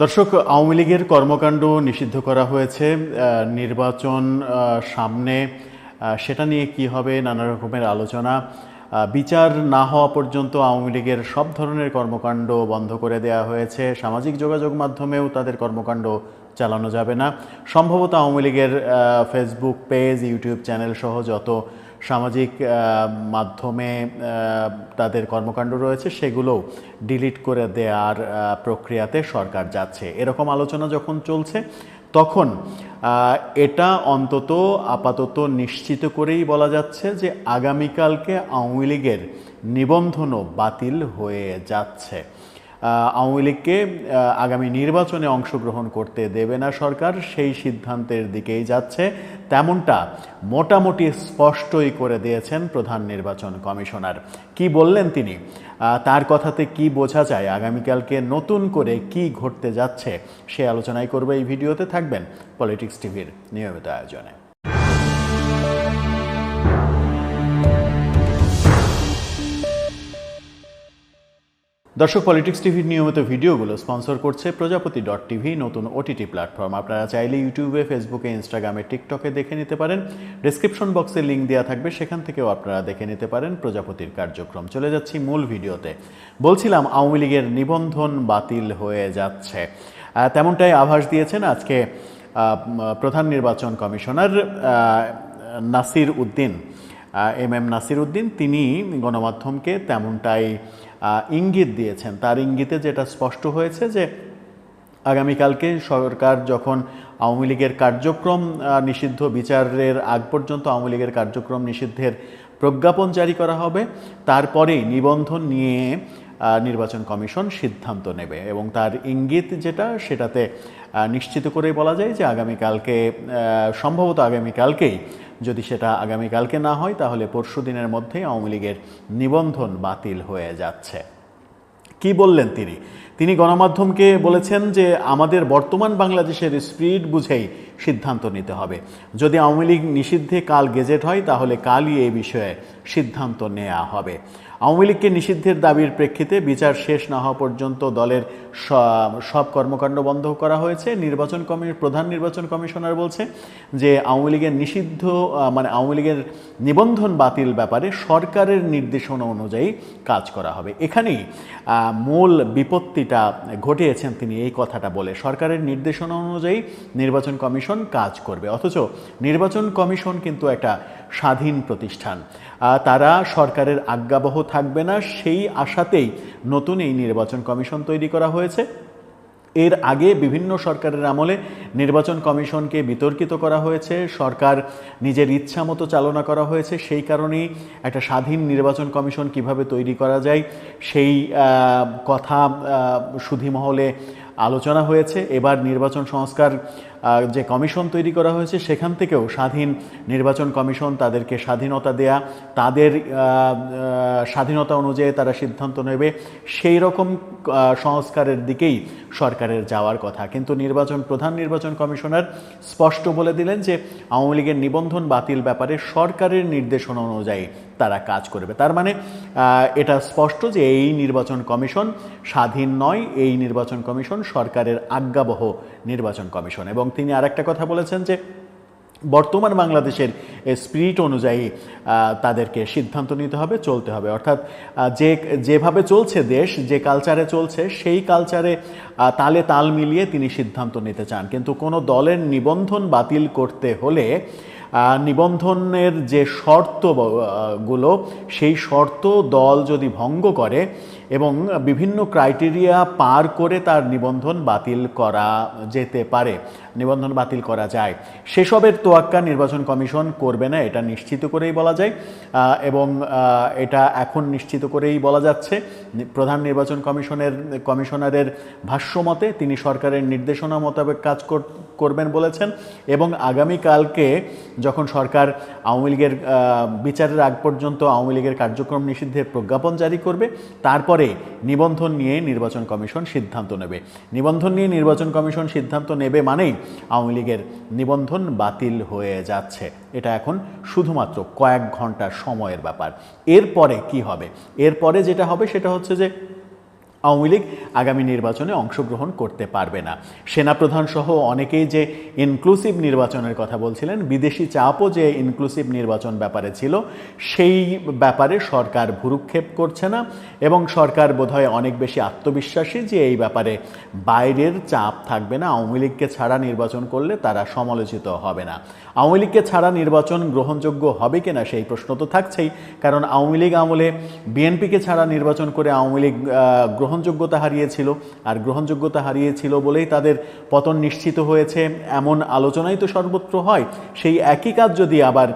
দর্শক, আওয়ামী লীগের কর্মকাণ্ড নিষিদ্ধ করা হয়েছে। নির্বাচন সামনে সেটা নিয়ে কি হবে নানা রকমের আলোচনা। বিচার না হওয়া পর্যন্ত আওয়ামী লীগের সব ধরনের কর্মকাণ্ড বন্ধ করে দেওয়া হয়েছে। সামাজিক যোগাযোগ মাধ্যমেও তাদের কর্মকাণ্ড চালানো যাবে না। সম্ভবত আওয়ামী লীগের ফেসবুক পেজ ইউটিউব চ্যানেল সহ যত সামাজিক মাধ্যমে তাদের কর্মকাণ্ড রয়েছে, সেগুলোও ডিলিট করে দেওয়ার প্রক্রিয়াতে সরকার যাচ্ছে। এরকম আলোচনা যখন চলছে, তখন এটা অন্তত আপাতত নিশ্চিত করেই বলা যাচ্ছে যে আগামীকালকে আওয়ামী লীগের নিবন্ধনও বাতিল হয়ে যাচ্ছে। আওয়ামী লীগকে আগামী নির্বাচনে অংশগ্রহণ করতে দেবে না সরকার, সেই সিদ্ধান্তের দিকেই যাচ্ছে। তেমনটা মোটামুটি স্পষ্টই করে দিয়েছেন প্রধান নির্বাচন কমিশনার। কি বললেন তিনি? তার কথাতে কি বোঝা যায়? আগামীকালকে নতুন করে কি ঘটতে যাচ্ছে সে আলোচনায় করবে এই ভিডিওতে। থাকবেন পলিটিক্স টিভির নিয়মিত আয়োজনে। দর্শক পলিটিক্স টিভির নিয়মিত ভিডিওগুলো স্পন্সর করছে প্রজাপতি ডট টিভি, নতুন ওটিটি প্ল্যাটফর্ম আপনারা চাইলে ইউটিউবে ফেসবুকে ইনস্টাগ্রামে টিকটকে দেখে নিতে পারেন। ডিসক্রিপশন বক্সে লিঙ্ক দেওয়া থাকবে, সেখান থেকেও আপনারা দেখে নিতে পারেন প্রজাপতির কার্যক্রম। চলে যাচ্ছি মূল ভিডিওতে। বলছিলাম, আওয়ামী লীগের নিবন্ধন বাতিল হয়ে যাচ্ছে। তেমনটাই আভাস দিয়েছেন আজকে প্রধান নির্বাচন commissioner Nasir Uddin. M M Nasir Uddin, তিনি গণমাধ্যমকে তেমনটাই ইঙ্গিত দিয়েছেন। তার ইঙ্গিতে যেটা স্পষ্ট হয়েছে যে আগামীকালকে সরকার যখন আওয়ামী লীগের কার্যক্রম নিষিদ্ধ বিচারের আগ পর্যন্ত আওয়ামী লীগের কার্যক্রম নিষিদ্ধের প্রজ্ঞাপন জারি করা হবে, তারপরেই নিবন্ধন নিয়ে নির্বাচন কমিশন সিদ্ধান্ত নেবে এবং তার ইঙ্গিত যেটা সেটাতে নিশ্চিত করেই বলা যায় যে আগামীকালকে সম্ভবত আগামীকালকেই যদি সেটা আগামীকালকে না হয়, তাহলে পরশু দিনের মধ্যেই আওয়ামী লীগের নিবন্ধন বাতিল হয়ে যাচ্ছে। কি বললেন তিনি? তিনি গণমাধ্যমকে বলেছেন যে আমাদের বর্তমান বাংলাদেশের স্পিড বুঝেই সিদ্ধান্ত নিতে হবে। যদি আওয়ামী লীগ নিষিদ্ধে কাল গেজেট হয়, তাহলে কালই এই বিষয়ে সিদ্ধান্ত নেওয়া হবে। আওয়ামী লীগকে নিষিদ্ধের দাবির প্রেক্ষিতে বিচার শেষ না হওয়া পর্যন্ত দলের সব কর্মকাণ্ড বন্ধ করা হয়েছে। নির্বাচন কমি, প্রধান নির্বাচন কমিশনার বলছে যে আওয়ামী লীগের নিষিদ্ধ মানে আওয়ামী লীগের নিবন্ধন বাতিল ব্যাপারে সরকারের নির্দেশনা অনুযায়ী কাজ করা হবে। এখানেই মূল বিপত্তিটা ঘটিয়েছেন তিনি এই কথাটা বলে। সরকারের নির্দেশনা অনুযায়ী নির্বাচন কমিশন কাজ করবে। অথচ নির্বাচন কমিশন কিন্তু একটা স্বাধীন প্রতিষ্ঠান। তারা সরকারের আজ্ঞাবহ থাকবে না, সেই আশাতেই নতুন এই নির্বাচন কমিশন তৈরি করা হয়েছে। এর আগে বিভিন্ন সরকারের আমলে নির্বাচন কমিশনকে বিতর্কিত করা হয়েছে, সরকার নিজের ইচ্ছা মতো চালনা করা হয়েছে, সেই কারণেই একটা স্বাধীন নির্বাচন কমিশন কীভাবে তৈরি করা যায়, সেই কথা সুধীমহলে আলোচনা হয়েছে। এবার নির্বাচন সংস্কার যে কমিশন তৈরি করা হয়েছে, সেখান থেকেও স্বাধীন নির্বাচন কমিশন তাদেরকে স্বাধীনতা দেয়া, তাদের স্বাধীনতা অনুযায়ী তারা সিদ্ধান্ত নেবে, সেই রকম সংস্কারের দিকেই সরকারের যাওয়ার কথা। কিন্তু নির্বাচন, প্রধান নির্বাচন কমিশনার স্পষ্ট বলে দিলেন যে আওয়ামী লীগের নিবন্ধন বাতিল ব্যাপারে সরকারের নির্দেশনা অনুযায়ী তারা কাজ করবে। তার মানে এটা স্পষ্ট যে এই নির্বাচন কমিশন স্বাধীন নয়, এই নির্বাচন কমিশন সরকারের আজ্ঞাবহ নির্বাচন কমিশন। এবং তিনি আর একটা কথা বলেছেন যে বর্তমান বাংলাদেশের স্পিরিট অনুযায়ী তাদেরকে সিদ্ধান্ত নিতে হবে, চলতে হবে। অর্থাৎ যে, যেভাবে চলছে দেশ, যে কালচারে চলছে, সেই কালচারে তালে তাল মিলিয়ে তিনি সিদ্ধান্ত নিতে চান। কিন্তু কোনো দলের নিবন্ধন বাতিল করতে হলে নিবন্ধনের যে শর্তগুলো, সেই শর্ত দল যদি ভঙ্গ করে এবং বিভিন্ন ক্রাইটেরিয়া পার করে তার নিবন্ধন বাতিল করা যেতে পারে, নিবন্ধন বাতিল করা যায়, সেসবের তোয়াক্কা নির্বাচন কমিশন করবে না, এটা নিশ্চিত করেই বলা যায় এবং এটা এখন নিশ্চিত করেই বলা যাচ্ছে। প্রধান নির্বাচন কমিশনের, কমিশনারের ভাষ্যমতে তিনি সরকারের নির্দেশনা মোতাবেক কাজ কর- করবেন বলেছেন এবং আগামীকালকে যখন সরকার আওয়ামী লীগের বিচারের আগ পর্যন্ত আওয়ামী লীগের কার্যক্রম নিষিদ্ধের প্রজ্ঞাপন জারি করবে, তারপরে নিবন্ধন নিয়ে নির্বাচন কমিশন সিদ্ধান্ত নেবে। নিবন্ধন নিয়ে নির্বাচন কমিশন সিদ্ধান্ত নেবে মানেই আওয়ামী লীগের নিবন্ধন বাতিল হয়ে যাচ্ছে। এটা এখন শুধুমাত্র কয়েক ঘণ্টা সময়ের ব্যাপার। এরপরে কি হবে? এরপরে যেটা হবে সেটা হচ্ছে যে আওয়ামী লীগ আগামী নির্বাচনে অংশগ্রহণ করতে পারবে না। সেনাপ্রধান সহ অনেকেই যে ইনক্লুসিভ নির্বাচনের কথা বলছিলেন বিদেশি চাপও যে ইনক্লুসিভ নির্বাচন ব্যাপারে ছিল সেই ব্যাপারে সরকার ভুরুক্ষেপ করছে না এবং সরকার বোধহয় অনেক বেশি আত্মবিশ্বাসী যে এই ব্যাপারে বাইরের চাপ থাকবে না। আওয়ামী লীগকে ছাড়া নির্বাচন করলে তারা সমালোচিত হবে না। আওয়ামী লীগকে ছাড়া নির্বাচন গ্রহণযোগ্য হবে কিনা সেই প্রশ্ন তো থাকছেই কারণ আওয়ামী লীগ আমলে বিএনপিকে ছাড়া নির্বাচন করে আওয়ামী লীগ আহ, গ্রহণযোগ্যতা হারিয়েছিল। আর গ্রহণযোগ্যতা হারিয়েছিল বলেই তাদের পতন নিশ্চিত হয়েছে এমন আলোচনাই তো সর্বত্র হয়। সেই একই কাজ যদি আবার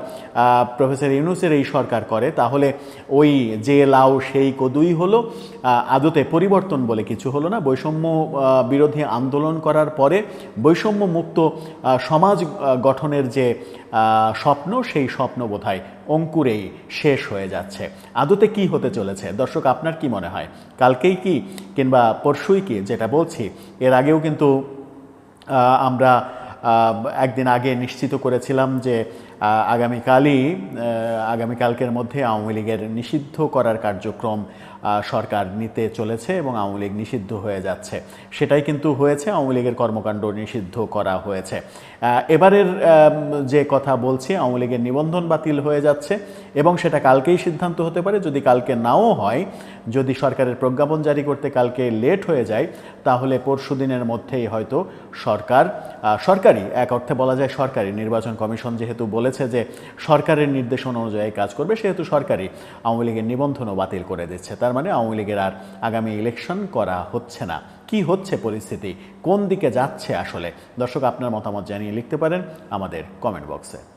প্রফেসর ইউনুসের এই সরকার করে, তাহলে ওই যে লাউ সেই কদুই হলো আদতে পরিবর্তন বলে কিছু হলো না। বৈষম্য বিরোধী আন্দোলন করার পরে বৈষম্য মুক্ত সমাজ গঠনের যে স্বপ্ন, সেই স্বপ্ন বোধহয় অঙ্কুরেই শেষ হয়ে যাচ্ছে। আদতে কি হতে চলেছে? দর্শক, আপনার কি মনে হয়? কালকেই কি কিংবা পরশুই কি, যেটা বলছি, এর আগেও কিন্তু আমরা একদিন আগে নিশ্চিত করেছিলাম যে আগামীকালই আগামীকালকের মধ্যে আওয়ামী লীগের নিষিদ্ধ করার কার্যক্রম সরকার নিতে চলেছে এবং আওয়ামী লীগ নিষিদ্ধ হয়ে যাচ্ছে। সেটাই কিন্তু হয়েছে, আওয়ামী লীগের কর্মকাণ্ড নিষিদ্ধ করা হয়েছে। এবারের যে কথা বলছি, আওয়ামী লীগের নিবন্ধন বাতিল হয়ে যাচ্ছে এবং সেটা কালকেই সিদ্ধান্ত হতে পারে। যদি কালকে নাও হয়, যদি সরকারের প্রজ্ঞাপন জারি করতে কালকে লেট হয়ে যায়, তাহলে পরশু দিনের মধ্যেই হয়তো সরকার সরকারি এক অর্থে বলা যায় সরকারি নির্বাচন কমিশন যেহেতু বলেছে যে সরকারের নির্দেশনা অনুযায়ী কাজ করবে, সেহেতু সরকারি আওয়ামী লীগের নিবন্ধনও বাতিল করে দিচ্ছে। তার মানে আওয়ামী লীগের আর আগামী ইলেকশন করা হচ্ছে না। কি হচ্ছে পরিস্থিতি? কোন দিকে যাচ্ছে আসলে? দর্শক, আপনার মতামত জানিয়ে লিখতে পারেন আমাদের কমেন্ট বক্সে